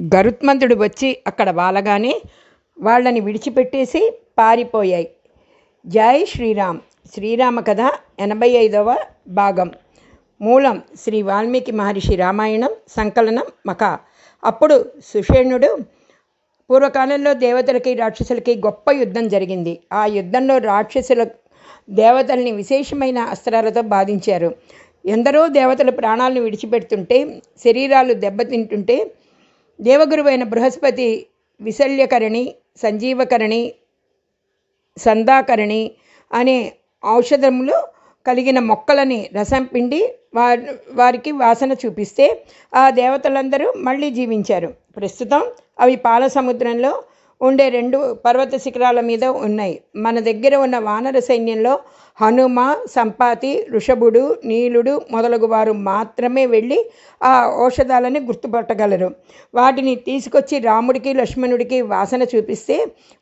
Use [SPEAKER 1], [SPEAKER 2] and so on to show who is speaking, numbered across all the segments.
[SPEAKER 1] గరుత్మంతుడు వచ్చి అక్కడ వాలగానే వాళ్ళని విడిచిపెట్టేసి పారిపోయాయి. జై శ్రీరామ్. శ్రీరామ కథ ఎనభై ఐదవ భాగం. మూలం శ్రీ వాల్మీకి మహర్షి రామాయణం సంకలనం మక అప్పుడు సుషేణుడు పూర్వకాలంలో దేవతలకి రాక్షసులకి గొప్ప యుద్ధం జరిగింది. ఆ యుద్ధంలో రాక్షసుల దేవతల్ని విశేషమైన అస్త్రాలతో బాధించారు. ఎందరో దేవతల ప్రాణాలను విడిచిపెడుతుంటే శరీరాలు దెబ్బతింటుంటే దేవగురువైన బృహస్పతి విశల్యకరణి సంజీవకరణి సందాకరణి అనే ఔషధములు కలిగిన మొక్కలని రసం పిండి వారి వారికి వాసన చూపిస్తే ఆ దేవతలందరూ మళ్ళీ జీవించారు. ప్రస్తుతం అవి పాల సముద్రంలో ఉండే రెండు పర్వత శిఖరాల మీద ఉన్నాయి. మన దగ్గర ఉన్న వానర సైన్యంలో హనుమ సంపాతి ఋషభుడు నీలుడు మొదలగు వారు మాత్రమే వెళ్ళి ఆ ఔషధాలని గుర్తుపట్టగలరు. వాటిని తీసుకొచ్చి రాముడికి లక్ష్మణుడికి వాసన చూపిస్తే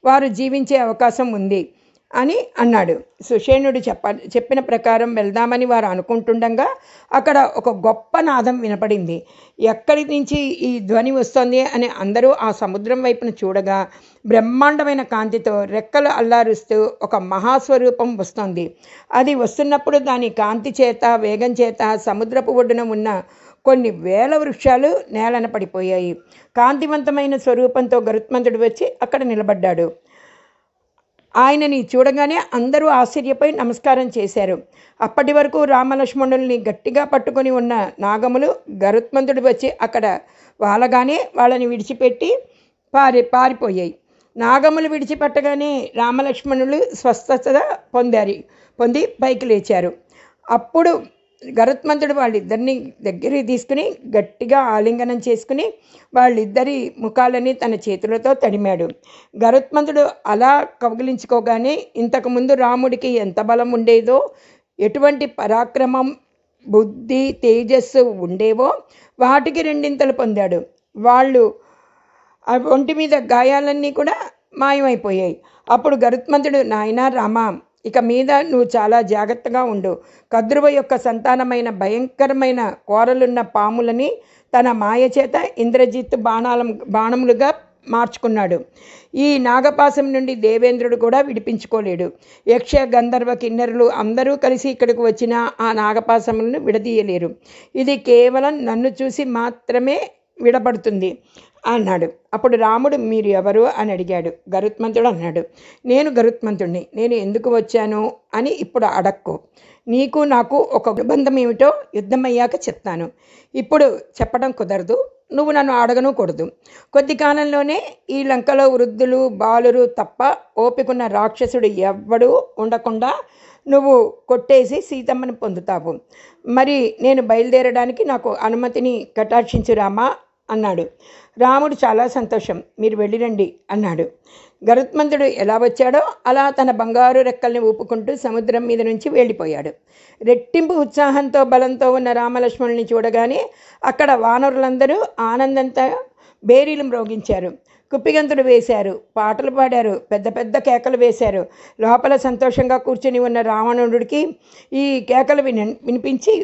[SPEAKER 1] వారు జీవించే అవకాశం ఉంది. అని అన్నాడు. సుషేణుడు చెప్ప చెప్పిన ప్రకారం వెళ్దామని వారు అనుకుంటుండగా అక్కడ ఒక గొప్ప నాదం వినపడింది. ఎక్కడి నుంచి ఈ ధ్వని వస్తోంది అని అందరూ ఆ సముద్రం వైపున చూడగా బ్రహ్మాండమైన కాంతితో రెక్కలు అల్లారుస్తూ ఒక మహాస్వరూపం వస్తోంది. అది వస్తున్నప్పుడు దాని కాంతి చేత వేగం చేత సముద్రపు ఒడ్డున ఉన్న కొన్ని వేల వృక్షాలు నేలన పడిపోయాయి. కాంతివంతమైన స్వరూపంతో గరుత్మంతుడు వచ్చి అక్కడ నిలబడ్డాడు. ఆయనని చూడగానే అందరూ ఆశ్చర్యపై నమస్కారం చేశారు. అప్పటి వరకు రామలక్ష్మణుల్ని గట్టిగా పట్టుకొని ఉన్న నాగములు గరుత్మంతుడు వచ్చి అక్కడ వాళ్ళగానే వాళ్ళని విడిచిపెట్టి పారి పారిపోయాయి. నాగములు విడిచిపెట్టగానే రామలక్ష్మణులు స్వస్థత పొందారు పొంది పైకి లేచారు. అప్పుడు గరుత్మంతుడు వాళ్ళిద్దరిని దగ్గరికి తీసుకుని గట్టిగా ఆలింగనం చేసుకుని వాళ్ళిద్దరి ముఖాలని తన చేతులతో తడిమాడు. గరుత్మంతుడు అలా కౌగిలించుకోగానే ఇంతకుముందు రాముడికి ఎంత బలం ఉండేదో ఎటువంటి పరాక్రమం బుద్ధి తేజస్సు ఉండేవో వాటికి రెండింతలు పొందాడు. వాళ్ళు ఆ ఒంటి మీద గాయాలన్నీ కూడా మాయమైపోయాయి. అప్పుడు గరుత్మంతుడు నాయన రామ ఇక మీద నువ్వు చాలా జాగ్రత్తగా ఉండు. కద్రువ యొక్క సంతానమైన భయంకరమైన కోరలున్న పాములని తన మాయ చేత ఇంద్రజిత్ బాణాల బాణములుగా మార్చుకున్నాడు. ఈ నాగపాసం నుండి దేవేంద్రుడు కూడా విడిపించుకోలేడు. యక్ష గంధర్వ కిన్నెరులు అందరూ కలిసి ఇక్కడికి వచ్చిన ఆ నాగపాసములను విడదీయలేరు. ఇది కేవలం నన్ను చూసి మాత్రమే విడబడుతుంది అన్నాడు. అప్పుడు రాముడు మీరు ఎవరు? అని అడిగాడు. గరుత్మంతుడు అన్నాడు. నేను గరుత్మంతుడిని నేను ఎందుకు వచ్చాను? అని ఇప్పుడు అడక్కు. నీకు నాకు ఒక అనుబంధం ఏమిటో యుద్ధమయ్యాక చెప్తాను. ఇప్పుడు చెప్పడం కుదరదు. నువ్వు నన్ను అడగను కూడదు. కొద్ది కాలంలోనే ఈ లంకలో వృద్ధులు బాలురు తప్ప ఓపికున్న రాక్షసుడు ఎవ్వడూ ఉండకుండా నువ్వు కొట్టేసి సీతమ్మని పొందుతావు. మరి నేను బయలుదేరడానికి నాకు అనుమతిని కటాక్షించురామా? అన్నాడు. రాముడు చాలా సంతోషం మీరు వెళ్ళిరండి అన్నాడు. గరుత్మంతుడు ఎలా వచ్చాడో అలా తన బంగారు రెక్కల్ని ఊపుకుంటూ సముద్రం మీద నుంచి వెళ్ళిపోయాడు. రెట్టింపు ఉత్సాహంతో బలంతో ఉన్న రామలక్ష్మణుని చూడగానే అక్కడ వానరులందరూ ఆనందంతో బేరీలు మ్రోగించారు. కుప్పిగంతులు వేశారు పాటలు పాడారు పెద్ద పెద్ద కేకలు వేశారు. లోపల సంతోషంగా కూర్చుని ఉన్న రావణుడికి ఈ కేకలు విని వినిపించి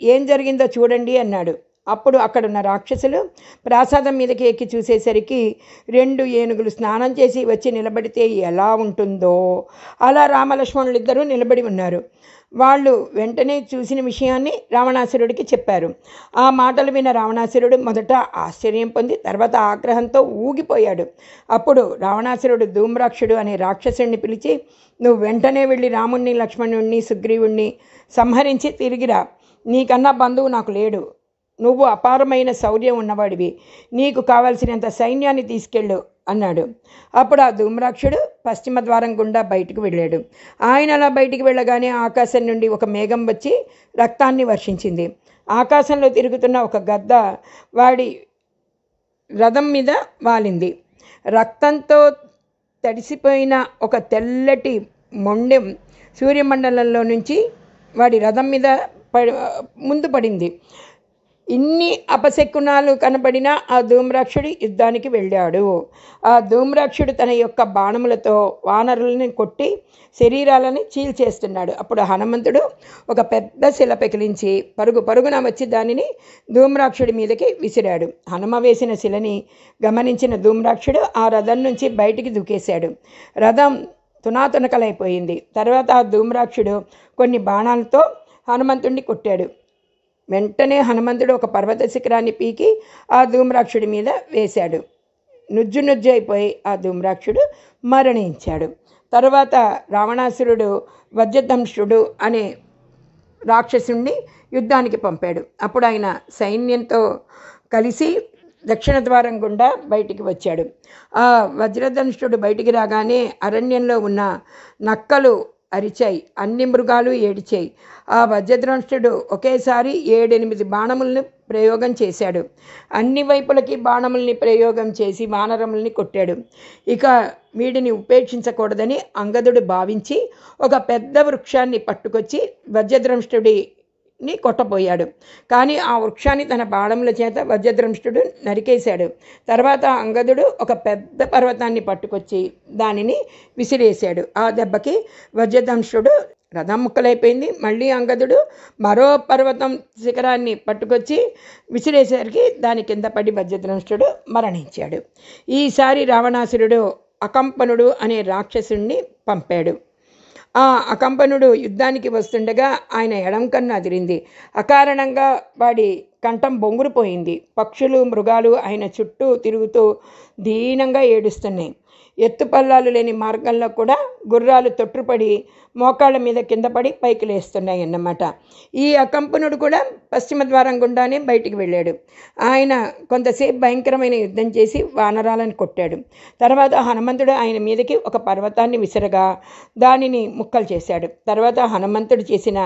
[SPEAKER 1] ఏం జరిగిందో చూడండి అన్నాడు. అప్పుడు అక్కడున్న రాక్షసులు ప్రాసాదం మీదకి ఎక్కి చూసేసరికి రెండు ఏనుగులు స్నానం చేసి వచ్చి నిలబడితే ఎలా ఉంటుందో. అలా రామలక్ష్మణులు ఇద్దరూ నిలబడి ఉన్నారు. వాళ్ళు వెంటనే చూసిన విషయాన్ని రావణాసురుడికి చెప్పారు. ఆ మాటలు విన్న రావణాసురుడు మొదట ఆశ్చర్యం పొంది తర్వాత ఆగ్రహంతో ఊగిపోయాడు. అప్పుడు రావణాసురుడు ధూమ్రాక్షుడు అనే రాక్షసుడిని పిలిచి నువ్వు వెంటనే వెళ్ళి రాముణ్ణి లక్ష్మణుణ్ణి సుగ్రీవుణ్ణి సంహరించి తిరిగిరా. నీకన్నా బంధువు నాకు లేడు. నువ్వు అపారమైన శౌర్యం ఉన్నవాడివి. నీకు కావలసినంత సైన్యాన్ని తీసుకెళ్ళు అన్నాడు. అప్పుడు ఆ ధూమ్రాక్షుడు పశ్చిమ ద్వారం గుండా బయటికి వెళ్ళాడు. ఆయన అలా బయటికి వెళ్ళగానే ఆకాశం నుండి ఒక మేఘం వచ్చి రక్తాన్ని వర్షించింది. ఆకాశంలో తిరుగుతున్న ఒక గద్ద వాడి రథం మీద వాలింది. రక్తంతో తడిసిపోయిన ఒక తెల్లటి మొండెం సూర్యమండలంలో నుంచి వాడి రథం మీద పడి ముందు పడింది. ఇన్ని అపశకునాలు కనబడిన ఆ ధూమ్రాక్షుడు యుద్ధానికి వెళ్ళాడు. ఆ ధూమ్రాక్షుడు తన యొక్క బాణములతో వానరులని కొట్టి శరీరాలని చీల్చేస్తున్నాడు. అప్పుడు హనుమంతుడు ఒక పెద్ద శిల పెకిలించి పరుగు పరుగున వచ్చి దానిని ధూమ్రాక్షుడి మీదకి విసిరాడు. హనుమ వేసిన శిలని గమనించిన ధూమ్రాక్షుడు ఆ రథం నుంచి బయటికి దూకేశాడు. రథం తునాతునకలైపోయింది. తర్వాత ఆ ధూమ్రాక్షుడు కొన్ని బాణాలతో హనుమంతుణ్ణి కొట్టాడు. వెంటనే హనుమంతుడు ఒక పర్వత శిఖరాన్ని పీకి ఆ ధూమ్రాక్షుడి మీద వేశాడు. నుజ్జు నుజ్జు అయిపోయి ఆ ధూమ్రాక్షుడు మరణించాడు. తర్వాత రావణాసురుడు వజ్రదంశుడు అనే రాక్షసుణ్ణి యుద్ధానికి పంపాడు. అప్పుడు ఆయన సైన్యంతో కలిసి దక్షిణ ద్వారం గుండా బయటికి వచ్చాడు. ఆ వజ్రదంశుడు బయటికి రాగానే అరణ్యంలో ఉన్న నక్కలు అరిచాయి. అన్ని మృగాలు ఏడిచాయి. ఆ వజ్రద్రంష్టుడు ఒకేసారి ఏడెనిమిది బాణములను ప్రయోగం చేశాడు. అన్ని వైపులకి బాణముల్ని ప్రయోగం చేసి వానరముల్ని కొట్టాడు. ఇక వీడిని ఉపేక్షించకూడదని అంగదుడు భావించి ఒక పెద్ద వృక్షాన్ని పట్టుకొచ్చి వజ్రద్రంష్టుడి ని కొట్టబోయాడు. కానీ ఆ వృక్షాన్ని తన బాణముల చేత వజ్రద్రంష్టుడు నరికేశాడు. తర్వాత అంగదుడు ఒక పెద్ద పర్వతాన్ని పట్టుకొచ్చి దానిని విసిరేశాడు. ఆ దెబ్బకి వజ్రదంశుడు రథం ముక్కలైపోయింది మళ్ళీ అంగదుడు మరో పర్వతం శిఖరాన్ని పట్టుకొచ్చి విసిరేసరికి దాని కింద పడి వజ్రద్రంష్టుడు మరణించాడు. ఈసారి రావణాసురుడు అకంపనుడు అనే రాక్షసుణ్ణి పంపాడు. ఆ అకంపనుడు యుద్ధానికి వస్తుండగా ఆయన ఎడం కన్ను అదిరింది. అకారణంగా వాడి కంఠం బొంగురుపోయింది. పక్షులు మృగాలు ఆయన చుట్టూ తిరుగుతూ దీనంగా ఏడుస్తున్నాయి. ఎత్తుపల్లాలు లేని మార్గంలో కూడా గుర్రాలు తొట్టుపడి మోకాళ్ళ మీద కింద పడి పైకి లేస్తున్నాయి అన్నమాట ఈ అకంపనుడు కూడా పశ్చిమ ద్వారం గుండానే బయటికి వెళ్ళాడు. ఆయన కొంతసేపు భయంకరమైన యుద్ధం చేసి వానరాలను కొట్టాడు. తర్వాత హనుమంతుడు ఆయన మీదకి ఒక పర్వతాన్ని విసరగా దానిని ముక్కలు చేశాడు. తర్వాత హనుమంతుడు చేసిన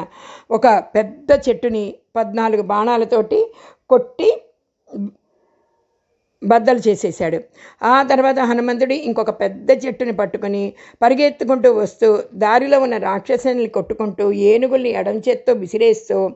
[SPEAKER 1] ఒక పెద్ద చెట్టుని పద్నాలుగు బాణాలతోటి కొట్టి బద్దలు చేసేశాడు. ఆ తర్వాత హనుమంతుడు ఇంకొక పెద్ద చెట్టుని పట్టుకొని పరిగెత్తుకుంటూ వస్తూ దారిలో ఉన్న రాక్షసుని కొట్టుకుంటూ ఏనుగుల్ని ఎడం చేత్తో విసిరేస్తూ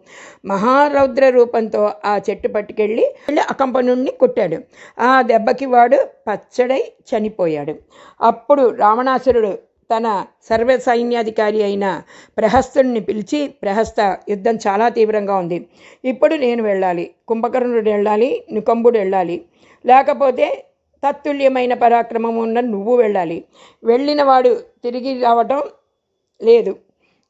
[SPEAKER 1] మహారౌద్ర రూపంతో ఆ చెట్టు పట్టుకెళ్ళి వెళ్ళి అకంపనుణ్ణి కొట్టాడు. ఆ దెబ్బకి వాడు పచ్చడై చనిపోయాడు. అప్పుడు రావణాసురుడు తన సర్వ సైన్యాధికారి అయిన ప్రహస్తుడిని పిలిచి ప్రహస్త యుద్ధం చాలా తీవ్రంగా ఉంది. ఇప్పుడు నేను వెళ్ళాలి. కుంభకర్ణుడు వెళ్ళాలి నికంబుడు వెళ్ళాలి. లేకపోతే తత్తుల్యమైన పరాక్రమం ఉన్న నువ్వు వెళ్ళాలి. వెళ్ళిన వాడు తిరిగి రావటం లేదు.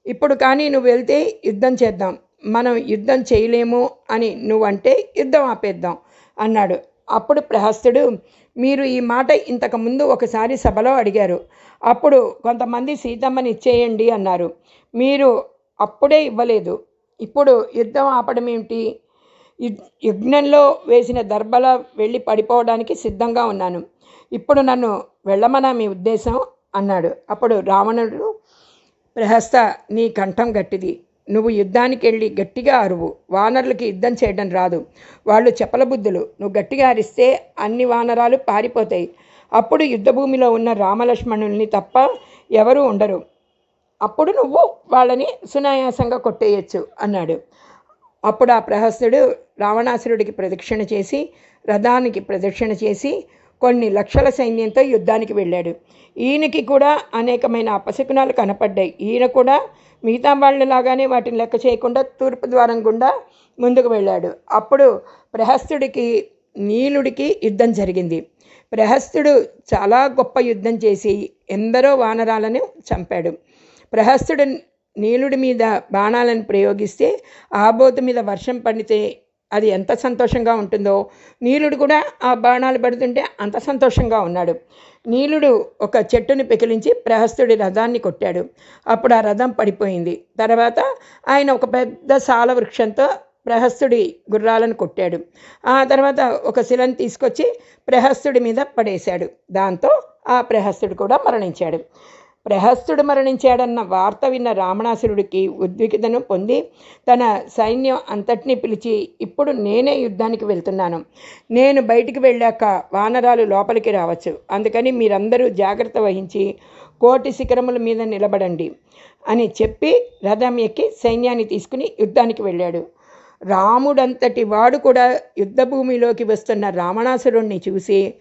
[SPEAKER 1] ఇప్పుడు కానీ నువ్వు వెళ్తే యుద్ధం చేద్దాం. మనం యుద్ధం చేయలేము అని నువ్వంటే యుద్ధం ఆపేద్దాం అన్నాడు. అప్పుడు ప్రహస్తుడు మీరు ఈ మాట ఇంతకుముందు ఒకసారి సభలో అడిగారు. అప్పుడు కొంతమంది సీతమ్మని ఇచ్చేయండి అన్నారు. మీరు అప్పుడే ఇవ్వలేదు. ఇప్పుడు యుద్ధం ఆపడం ఏమిటి యజ్ఞంలో వేసిన దర్బల వెళ్ళి పడిపోవడానికి సిద్ధంగా ఉన్నాను. ఇప్పుడు నన్ను వెళ్ళమనా మీ ఉద్దేశం? అన్నాడు. అప్పుడు రావణుడు ప్రహస్త నీ కంఠం గట్టిది. నువ్వు యుద్ధానికి వెళ్ళి గట్టిగా అరువు. వానరులకి యుద్ధం చేయడం రాదు. వాళ్ళు చెప్పల బుద్ధులు. నువ్వు గట్టిగా అరిస్తే అన్ని వానరాలు పారిపోతాయి. అప్పుడు యుద్ధభూమిలో ఉన్న రామలక్ష్మణుల్ని తప్ప ఎవరూ ఉండరు. అప్పుడు నువ్వు వాళ్ళని సునాయాసంగా కొట్టేయచ్చు అన్నాడు. అప్పుడు ఆ ప్రహస్తుడు రావణాసురుడికి ప్రదక్షిణ చేసి రథానికి ప్రదక్షిణ చేసి కొన్ని లక్షల సైన్యంతో యుద్ధానికి వెళ్ళాడు. ఈయనకి కూడా అనేకమైన అపశకునాలు కనపడ్డాయి. ఈయన కూడా మిగతా వాళ్ళలాగానే వాటిని లెక్క చేయకుండా తూర్పు ద్వారం గుండా ముందుకు వెళ్ళాడు. అప్పుడు ప్రహస్తుడికి నీలుడికి యుద్ధం జరిగింది. ప్రహస్తుడు చాలా గొప్ప యుద్ధం చేసి ఎందరో వానరాలను చంపాడు. ప్రహస్తుడు నీలుడి మీద బాణాలను ప్రయోగిస్తే ఆబోతు మీద వర్షం పడితే అది ఎంత సంతోషంగా ఉంటుందో. నీలుడు కూడా ఆ బాణాలు పడుతుంటే అంత సంతోషంగా ఉన్నాడు. నీలుడు ఒక చెట్టుని పెకిలించి ప్రహస్తుడి రథాన్ని కొట్టాడు. అప్పుడు ఆ రథం పడిపోయింది. తర్వాత ఆయన ఒక పెద్ద సాల వృక్షంతో ప్రహస్తుడి గుర్రాలను కొట్టాడు. ఆ తర్వాత ఒక శిలను తీసుకొచ్చి ప్రహస్తుడి మీద పడేశాడు. దాంతో ఆ ప్రహస్తుడు కూడా మరణించాడు. ప్రహస్తుడు మరణించాడన్న వార్త విన్న రావణాసురుడికి ఉద్విగ్ధను పొంది తన సైన్యం అంతటినీ పిలిచి ఇప్పుడు నేనే యుద్ధానికి వెళ్తున్నాను. నేను బయటికి వెళ్ళాక వానరాలు లోపలికి రావచ్చు. అందుకని మీరందరూ జాగ్రత్త వహించి కోటి శిఖరముల మీద నిలబడండి అని చెప్పి రథం ఎక్కి సైన్యాన్ని తీసుకుని యుద్ధానికి వెళ్ళాడు. రాముడంతటి వాడు కూడా యుద్ధభూమిలోకి వస్తున్న రావణాసురుణ్ణి చూసి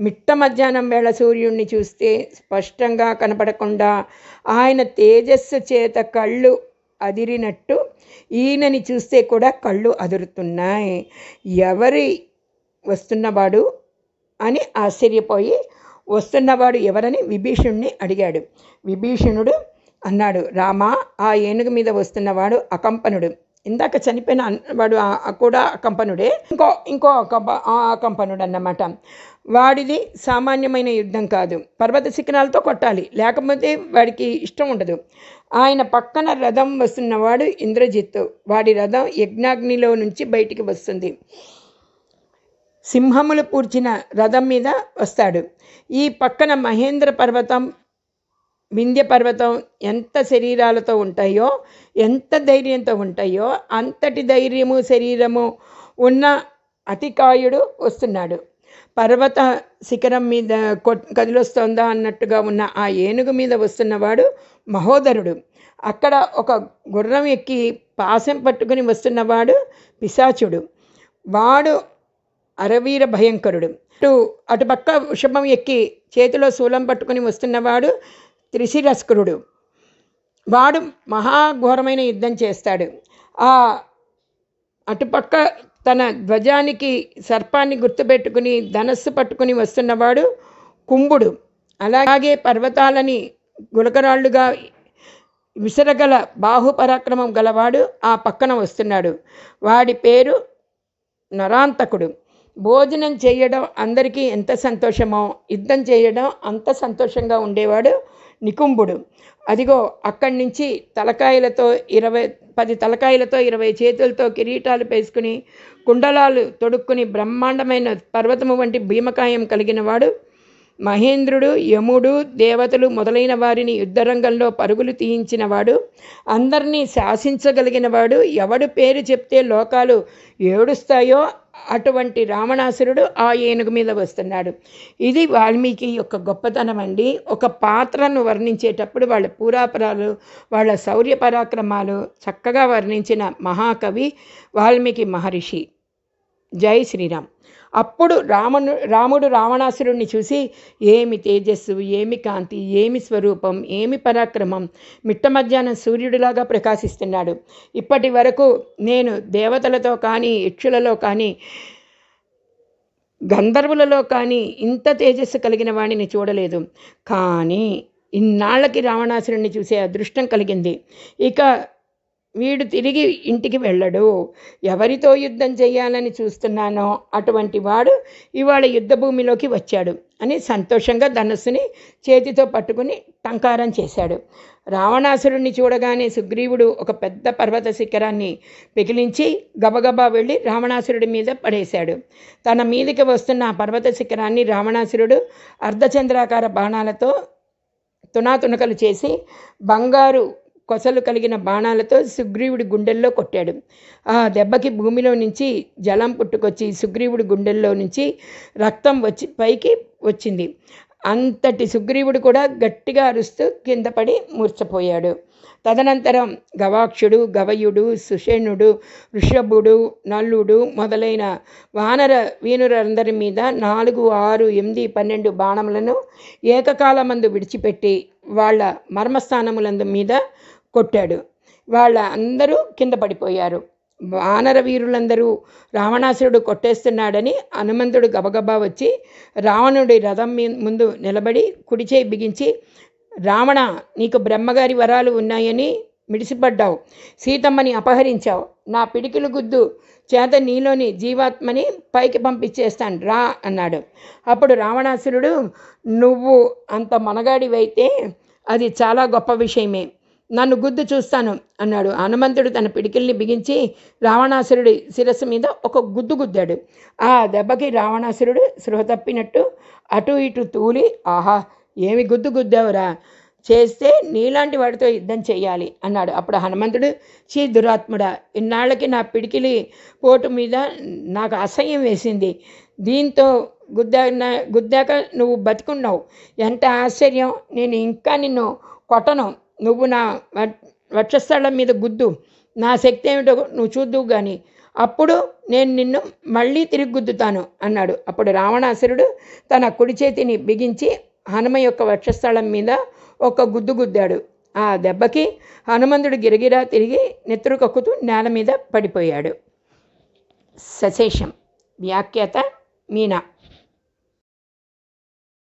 [SPEAKER 1] మిట్ట మధ్యాహ్నం వేళ సూర్యుడిని చూస్తే స్పష్టంగా కనపడకుండా ఆయన తేజస్సు చేత కళ్ళు అదిరినట్టు ఈయనని చూస్తే కూడా కళ్ళు అదురుతున్నాయి. ఎవరి వస్తున్నవాడు అని ఆశ్చర్యపోయి వస్తున్నవాడు ఎవరని విభీషణుడిని అడిగాడు. విభీషణుడు అన్నాడు రామా ఆ ఏనుగు మీద వస్తున్నవాడు అకంపనుడు. ఇందాక చనిపోయిన వాడు కూడా అకంపనుడే. ఇంకో ఇంకో అకంప అకంపనుడు అన్నమాట వాడిది సామాన్యమైన యుద్ధం కాదు. పర్వత శిఖరాలతో కొట్టాలి. లేకపోతే వాడికి ఇష్టం ఉండదు. ఆయన పక్కన రథం వస్తున్నవాడు ఇంద్రజిత్తు. వాడి రథం యజ్ఞాగ్నిలో నుంచి బయటికి వస్తుంది. సింహములు పూడ్చిన రథం మీద వస్తాడు. ఈ పక్కన మహేంద్ర పర్వతం వింధ్య పర్వతం ఎంత శరీరాలతో ఉంటాయో ఎంత ధైర్యంతో ఉంటాయో అంతటి ధైర్యము శరీరము ఉన్న అతికాయుడు వస్తున్నాడు. పర్వత శిఖరం మీద కొ- కదిలొస్తోందా అన్నట్టుగా ఉన్న ఆ ఏనుగు మీద వస్తున్నవాడు మహోదరుడు. అక్కడ ఒక గుర్రం ఎక్కి పాశం పట్టుకుని వస్తున్నవాడు పిశాచుడు. వాడు అరవీర భయంకరుడు. అటు అటుపక్క వృషభం ఎక్కి చేతిలో శూలం పట్టుకుని వస్తున్నవాడు త్రిశిరస్కరుడు వాడు మహాఘోరమైన యుద్ధం చేస్తాడు. ఆ అటుపక్క తన ధ్వజానికి సర్పాన్ని గుర్తుపెట్టుకుని ధనస్సు పట్టుకుని వస్తున్నవాడు కుంభుడు. అలాగే పర్వతాలని గులకరాళ్ళుగా విసరగల బాహుపరాక్రమం గలవాడు ఆ పక్కన వస్తున్నాడు. వాడి పేరు నరాంతకుడు. భోజనం చేయడం అందరికీ ఎంత సంతోషమో యుద్ధం చేయడం అంత సంతోషంగా ఉండేవాడు నికుంభుడు. అదిగో అక్కడి నుంచి తలకాయలతో ఇరవై పది తలకాయలతో ఇరవై చేతులతో కిరీటాలు పేసుకుని కుండలాలు తొడుక్కుని బ్రహ్మాండమైన పర్వతము వంటి భీమకాయం కలిగినవాడు మహేంద్రుడు యముడు దేవతలు మొదలైన వారిని యుద్ధరంగంలో పరుగులు తీయించినవాడు అందరినీ శాసించగలిగినవాడు ఎవడు పేరు చెప్తే లోకాలు ఏడుస్తాయో అటువంటి రావణాసురుడు ఆ ఏనుగు మీద వస్తున్నాడు. ఇది వాల్మీకి యొక్క గొప్పతనం అండి. ఒక పాత్రను వర్ణించేటప్పుడు వాళ్ళ పూరాపరాలు వాళ్ళ శౌర్య పరాక్రమాలు చక్కగా వర్ణించిన మహాకవి వాల్మీకి మహర్షి. జై శ్రీరామ్. అప్పుడు రామను రాముడు రావణాసురుణ్ణి చూసి ఏమి తేజస్సు ఏమి కాంతి ఏమి స్వరూపం ఏమి పరాక్రమం మిట్ట మధ్యాహ్నం సూర్యుడిలాగా ప్రకాశిస్తున్నాడు. ఇప్పటి వరకు నేను దేవతలతో కానీ యక్షులలో కానీ గంధర్వులలో కానీ ఇంత తేజస్సు కలిగిన వాడిని చూడలేదు. కానీ ఇన్నాళ్ళకి రావణాసురుణ్ణి చూసే అదృష్టం కలిగింది. ఇక వీడు తిరిగి ఇంటికి వెళ్ళడు. ఎవరితో యుద్ధం చేయాలని చూస్తున్నానో అటువంటి వాడు ఇవాళ యుద్ధభూమిలోకి వచ్చాడు అని సంతోషంగా ధనస్సుని చేతితో పట్టుకుని టంకారం చేశాడు. రావణాసురుణ్ణి చూడగానే సుగ్రీవుడు ఒక పెద్ద పర్వత శిఖరాన్ని పిగిలించి గబగబా వెళ్ళి రావణాసురుడి మీద పడేశాడు. తన మీదకి వస్తున్న ఆ పర్వత శిఖరాన్ని రావణాసురుడు అర్ధచంద్రాకార బాణాలతో తునాతునకలు చేసి బంగారు కొసలు కలిగిన బాణాలతో సుగ్రీవుడి గుండెల్లో కొట్టాడు. ఆ దెబ్బకి భూమిలో నుంచి జలం పుట్టుకొచ్చి సుగ్రీవుడి గుండెల్లో నుంచి రక్తం వచ్చి పైకి వచ్చింది. అంతటి సుగ్రీవుడు కూడా గట్టిగా అరుస్తూ కింద పడి మూర్చపోయాడు తదనంతరం గవాక్షుడు గవయుడు సుషేణుడు ఋషభుడు నల్లుడు మొదలైన వానర వీనులందరి మీద నాలుగు ఆరు ఎనిమిది పన్నెండు బాణములను ఏకకాలమందు విడిచిపెట్టి వాళ్ళ మర్మస్థానములందు మీద కొట్టాడు. వాళ్ళ అందరూ కింద పడిపోయారు. వానర వీరులందరూ రావణాసురుడు కొట్టేస్తున్నాడని హనుమంతుడు గబగబా వచ్చి రావణుడి రథం మీ ముందు నిలబడి కుడిచేయి బిగించి రావణ నీకు బ్రహ్మగారి వరాలు ఉన్నాయని మిడిసిపడ్డావు. సీతమ్మని అపహరించావు. నా పిడికిలు గుద్దు. చేత నీలోని జీవాత్మని పైకి పంపించేస్తాను. రా అన్నాడు. అప్పుడు రావణాసురుడు నువ్వు అంత మనగాడివైతే అది చాలా గొప్ప విషయమే. నన్ను గుద్దు చూస్తాను అన్నాడు. హనుమంతుడు తన పిడికిల్ని బిగించి రావణాసురుడి శిరస్సు మీద ఒక గుద్దు గుద్దాడు. ఆ దెబ్బకి రావణాసురుడు స్పృహ తప్పినట్టు అటు ఇటు తూలి ఆహా ఏమి గుద్దు గుద్దావురా? చేస్తే నీలాంటి వాడితో యుద్ధం చేయాలి అన్నాడు. అప్పుడు హనుమంతుడు చీ దురాత్ముడా ఇన్నాళ్ళకి నా పిడికిలి పోటు మీద నాకు అసహ్యం వేసింది. దీంతో గుద్దా గుద్దాక నువ్వు బతుకున్నావు. ఎంత ఆశ్చర్యం! నేను ఇంకా నిన్ను కొట్టను. నువ్వు నా వక్షస్థలం మీద గుద్దు. నా శక్తి ఏమిటో నువ్వు చూద్దువు కానీ అప్పుడు నేను నిన్ను మళ్ళీ తిరిగి గుద్దుతాను అన్నాడు. అప్పుడు రావణాసురుడు తన కుడి చేతిని బిగించి హనుమ యొక్క వక్షస్థలం మీద ఒక గుద్దు గుద్దాడు. ఆ దెబ్బకి హనుమంతుడు గిరగిరా తిరిగి నెత్తురు కక్కుతూ నేల మీద పడిపోయాడు. సశేషం. వ్యాఖ్యాత మీనా.